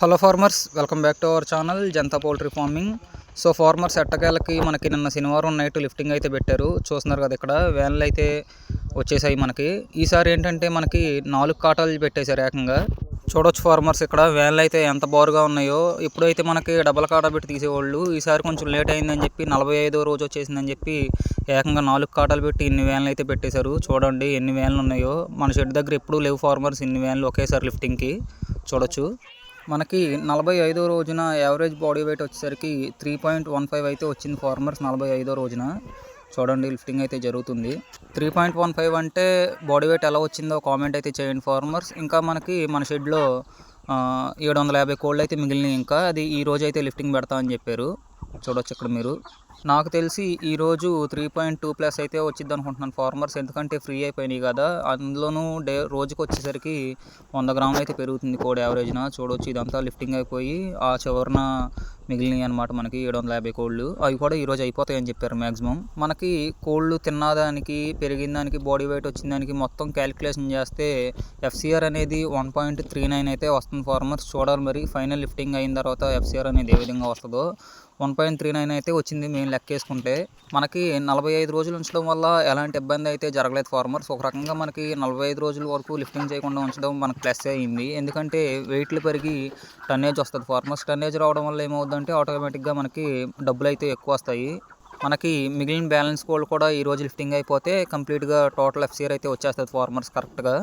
Hello farmers welcome back to our channel Janata poultry farming. So farmers ఎట్టకేలకి మనకి నిన్న శనివారం night lifting అయితే పెట్టారు. చూస్తున్నారు కదా ఇక్కడ వ్యాన్లు అయితే వచ్చేసాయి మనకి. ఈసారి ఏంటంటే మనకి నాలుగు కాటాలు పెట్టేశారు ఏకంగా. చూడొచ్చు ఫార్మర్స్ ఇక్కడ వ్యాన్లు అయితే ఎంత బారుగా ఉన్నాయో. ఇప్పుడైతే మనకి డబల్ కాటా పెట్టి తీసేవాళ్ళు. ఈసారి కొంచెం లేట్ అయిందని చెప్పి నలభై ఐదో రోజు వచ్చేసిందని చెప్పి ఏకంగా నాలుగు కాటాలు పెట్టి ఇన్ని వ్యాన్లు అయితే పెట్టేశారు. చూడండి ఎన్ని వ్యాన్లు ఉన్నాయో. మన షెడ్ దగ్గర ఎప్పుడూ లేవు ఫార్మర్స్ ఇన్ని వ్యాన్లు ఒకేసారి లిఫ్టింగ్కి. చూడొచ్చు. మనకి నలభై ఐదో రోజున యావరేజ్ బాడీ వెయిట్ వచ్చేసరికి త్రీ పాయింట్ వన్ ఫైవ్ అయితే వచ్చింది ఫార్మర్స్ నలభై ఐదో రోజున. చూడండి లిఫ్టింగ్ అయితే జరుగుతుంది. త్రీ పాయింట్ వన్ ఫైవ్ అంటే బాడీ వెయిట్ ఎలా వచ్చిందో కామెంట్ అయితే చేయండి ఫార్మర్స్. ఇంకా మనకి మన షెడ్లో ఏడు వందల యాభై కోళ్ళు అయితే మిగిలినాయి ఇంకా. అది ఈ రోజు అయితే లిఫ్టింగ్ పెడతా అని చెప్పారు. చూడొచ్చు ఇక్కడ మీరు. నాకు తెలిసి ఈరోజు త్రీ పాయింట్ టూ ప్లస్ అయితే వచ్చింది అనుకుంటున్నాను. ఫార్మర్స్ ఎందుకంటే ఫ్రీ అయిపోయినాయి కదా. అందులోనూ డే రోజుకి వచ్చేసరికి వంద గ్రాములు అయితే పెరుగుతుంది కోడి యావరేజ్న చూడవచ్చు ఇదంతా లిఫ్టింగ్ అయిపోయి ఆ చివరన మిగిలినాయి అనమాట మనకి ఏడు వందల యాభై కోళ్ళు. అవి కూడా ఈరోజు అయిపోతాయని చెప్పారు మ్యాక్సిమం మనకి కోళ్ళు తిన్నదానికి పెరిగిన దానికి బాడీ వెయిట్ వచ్చిన దానికి మొత్తం క్యాలిక్యులేషన్ చేస్తే ఎఫ్సిఆర్ అనేది వన్ పాయింట్ త్రీ నైన్ అయితే వస్తుంది. ఫార్మర్స్ చూడాలి మరి. ఫైనల్ లిఫ్టింగ్ అయిన తర్వాత ఎఫ్సిఆర్ అనేది ఏ విధంగా వస్తుందో. వన్ పాయింట్ త్రీ నైన్ అయితే వచ్చింది మేము లెక్కేసుకుంటే మనకి నలభై ఐదు రోజులు ఉంచడం వల్ల ఎలాంటి ఇబ్బంది అయితే జరగలేదు ఫార్మర్స్ ఒక రకంగా మనకి నలభై ఐదు రోజుల వరకు లిఫ్టింగ్ చేయకుండా ఉంచడం మనకు ప్లస్ అయింది. ఎందుకంటే వెయిట్లు పెరిగి టన్నేజ్ వస్తుంది. ఫార్మర్స్ టన్నేజ్ రావడం వల్ల ఏమవుతుందంటే ఆటోమేటిక్గా మనకి డబ్బులు అయితే ఎక్కువ వస్తాయి. మనకి మిగిలిన బ్యాలెన్స్ కోళ్ళు కూడా ఈ రోజు లిఫ్టింగ్ అయిపోతే కంప్లీట్గా టోటల్ ఎఫ్సిఆర్ అయితే వచ్చేస్తుంది ఫార్మర్స్ కరెక్ట్గా.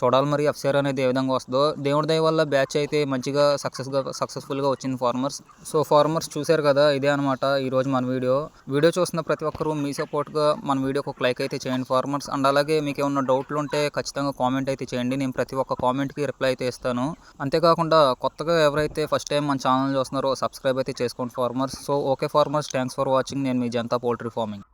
చూడాలి మరి ఎఫ్సీఆర్ అనేది ఏ విధంగా వస్తుందో. దేవుడి దయ వల్ల బ్యాచ్ అయితే మంచిగా సక్సెస్గా సక్సెస్ఫుల్గా వచ్చింది ఫార్మర్స్ సో ఫార్మర్స్ చూశారు కదా ఇదే అనమాట ఈరోజు మన వీడియో వీడియో చూస్తున్న ప్రతి ఒక్కరూ మీ సపోర్ట్గా మన వీడియోకి ఒక లైక్ అయితే చేయండి ఫార్మర్స్ అండ్ అలాగే మీకు ఏమన్నా డౌట్లు ఉంటే ఖచ్చితంగా కామెంట్ అయితే చేయండి. నేను ప్రతి ఒక్క కామెంట్కి రిప్లై అయితే ఇస్తాను. అంతేకాకుండా కొత్తగా ఎవరైతే ఫస్ట్ టైం మన ఛానల్ చూస్తున్నారో సబ్స్క్రైబ్ అయితే చేసుకోండి farmers so okay farmers thanks for watching నేను మీ జనతా పోల్ట్రీ ఫార్మింగ్